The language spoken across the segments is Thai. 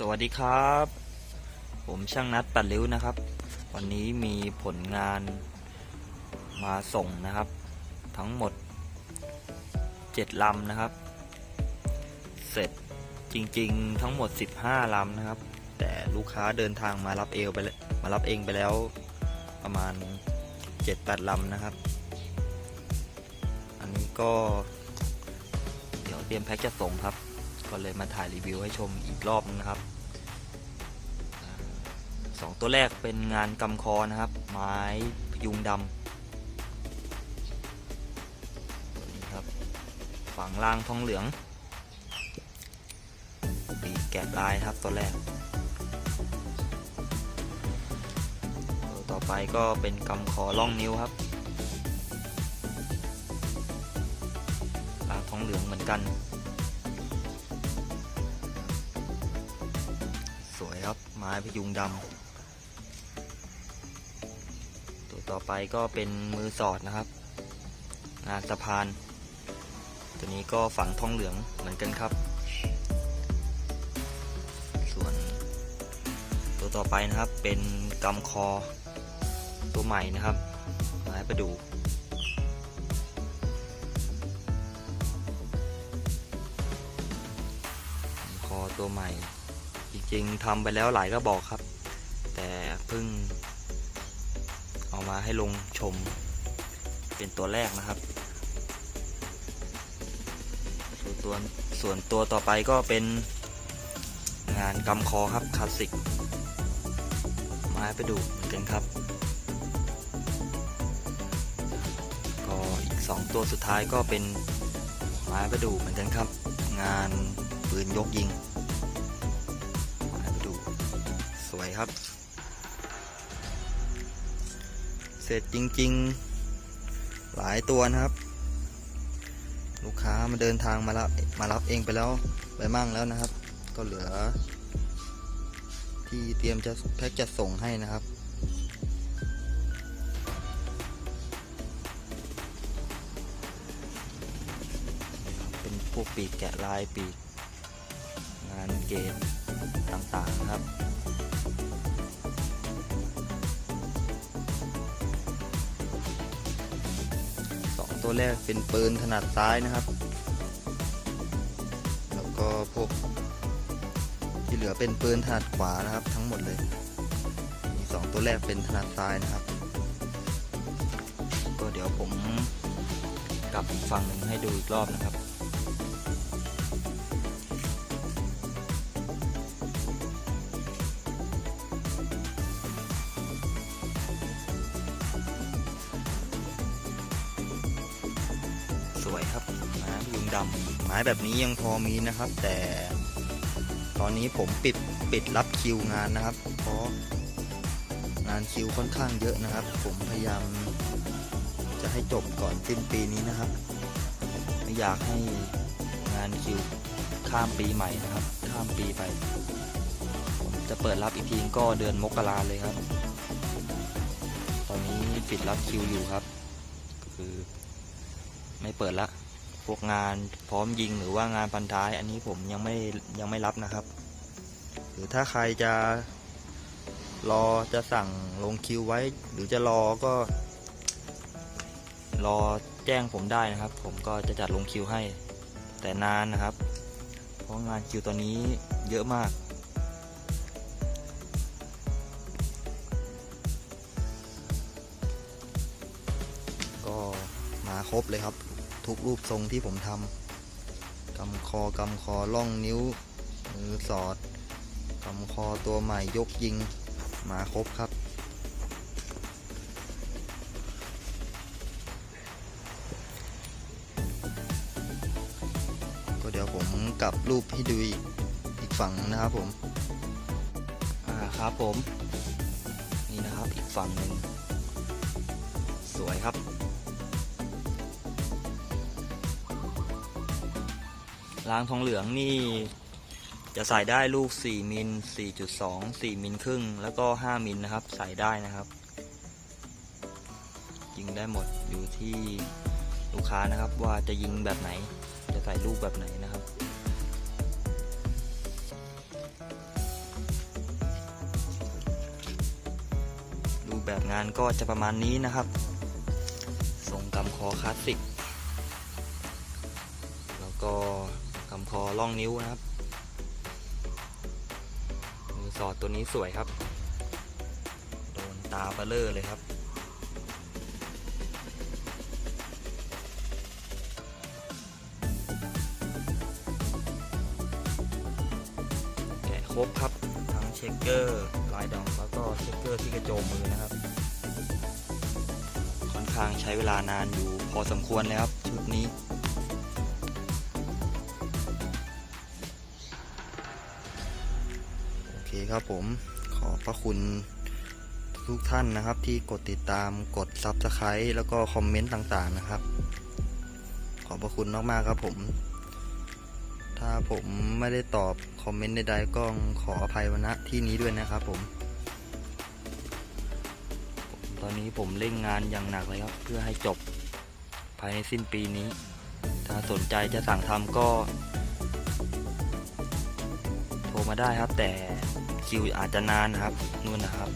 สวัสดีครับ ผมช่างนัดปัดริ้วนะครับ วันนี้มีผลงานมาส่งนะครับ ทั้งหมด7ลำนะครับ เสร็จจริงๆ ทั้งหมด 15ลำนะครับ แต่ลูกค้าเดินทางมารับเอวไปมารับเองไปแล้วประมาณ 7-8ลำนะครับ อันนี้ก็ เดี๋ยวเตรียมแพ็กจะส่งครับ ก็เลยมาถ่ายรีวิวให้ชมอีกรอบนึงนะครับสองตัวแรกเป็นงานกำคอนะครับ ไม้พยุงดำตัวนี้ครับฝังล่างทองเหลืองปีแกะลายครับตัวแรกตัวต่อไปก็เป็นกำคอล่องนิ้วครับลางทองเหลืองเหมือนกัน ม้พยุงดำตัวต่อไปก็เป็นมือสอดนะครับ งานสะพาน ตัวนี้ก็ฝังทองเหลืองเหมือนกันครับ ส่วน ตัวต่อไปนะครับเป็นกำคอ ตัวใหม่นะครับ ไม้ประดู่คอตัวใหม่ จริงๆทำไปแล้วหลายก็บอกครับ แต่เพิ่งเอามาให้ลงชมเป็นตัวแรกนะครับ ส่วนตัวส่วนตัวต่อไปก็เป็นงานกำคอครับคลาสสิกไม้ไปดูเหมือนกันครับ ก็อีก 2 ตัวสุดท้ายก็เป็นไม้ประดูเหมือนกันครับ งานปืนยกยิง วยครับ เสร็จจริง ๆ หลายตัวนะครับ ลูกค้ามาเดินทางมารับมารับเองไปแล้วไปมั่งแล้วนะครับ ก็เหลือ ที่เตรียมจะแพ็กจะส่งให้นะครับเป็นพวกปีกแกะลายปีก งานเกมต่างๆนะครับ ตัวแรกเป็นปืนถนัดซ้ายนะครับ แล้วก็พวกที่เหลือเป็นปืนถนัดขวานะครับ ทั้งหมดเลย มีสองตัวแรกเป็นถนัดซ้ายนะครับ ก็เดี๋ยวผมกลับอีกฝั่งหนึ่งให้ดูอีกรอบนะครับ วยครับไม้พยุงดำไม้แบบนี้ยังพอมีนะครับ แต่ตอนนี้ผมปิดปิดรับคิวงานนะครับ เพราะงานคิวค่อนข้างเยอะนะครับ ผมพยายามจะให้จบก่อนสิ้นปีนี้นะครับ ไม่อยากให้งานคิวข้ามปีใหม่นะครับ ข้ามปีไป ผมจะเปิดรับอีกทีก็เดือนมกราเลยครับ ตอนนี้ปิดรับคิวอยู่ครับ คือไม่เปิดละ พวกงานพร้อมยิงหรือว่างานพันท้าย อันนี้ผมยังไม่ยังไม่รับนะครับ หรือถ้าใครจะรอจะสั่งลงคิวไว้ หรือจะรอก็ รอแจ้งผมได้นะครับ ผมก็จะจัดลงคิวให้ แต่นานนะครับ เพราะงานคิวตอนนี้เยอะมากก็มาครบเลยครับ ทุกรูปทรงที่ผมทำกำคอกำคอล่องนิ้วมือสอดกำคอตัวใหม่ยกยิงมาครบครับ ก็เดี๋ยวผมกลับรูปให้ดูอีกฝั่งนะครับผม อ่าครับผม นี่นะครับอีกฝั่งหนึ่งสวยครับ ล้างทองเหลืองนี่ จะใส่ได้ลูก 4 มิล 4.2 4 มิลครึ่ง แล้วก็ 5 มิลนะครับ ใส่ได้นะครับยิงได้หมดอยู่ที่ลูกค้านะครับ ว่าจะยิงแบบไหน จะใส่ลูกแบบไหนนะครับรูปแบบงานก็จะประมาณนี้นะครับทรงกำคอคลาสสิก แล้วก็ กำคอล่องนิ้วนะครับมือสอดตัวนี้สวยครับ โดนตาเบลเลอร์เลยครับ แกะครบครับ ทั้งเช็คเกอร์ลายดอกแล้วก็เช็คเกอร์ที่กระโจมมือนะครับ ค่อนข้างใช้เวลานานอยู่พอสมควรเลยครับ ชุดนี้ คครับผมขอพระคุณทุกท่านนะครับที่กดติดตามกด Subscribe แล้วก็คอมเมนต์ต่างๆนะครับ ขอบพระคุณมากๆครับผม ถ้าผมไม่ได้ตอบคอมเมนต์ใดๆก็ขออภัยมาณที่นี้ด้วยนะครับผม ตอนนี้ผมเร่งงานอย่างหนักเลยครับ เพื่อให้จบภายในสิ้นปีนี้ ถ้าสนใจจะสั่งทำก็ รมาได้ครับ แต่คิวอาจจะนานนะครับนู่นนะครับ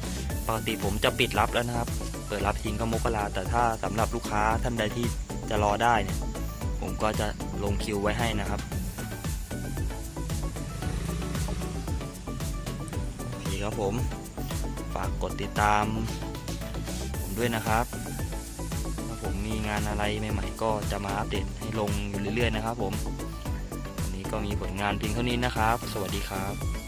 ปกติผมจะปิดรับแล้วนะครับ เปิดรับจริงก็มกราแต่ถ้าสำหรับลูกค้าท่านใดที่จะรอได้เนี่ยผมก็จะลงคิวไว้ให้นะครับโอเคครับผม ฝากกดติดตาม ผมด้วยนะครับถ้าผมมีงานอะไรใหม่ๆก็จะมาอัปเดตให้ลงอยู่เรื่อยๆนะครับผม ก็มีผลงานเพียงเท่านี้นะครับ สวัสดีครับ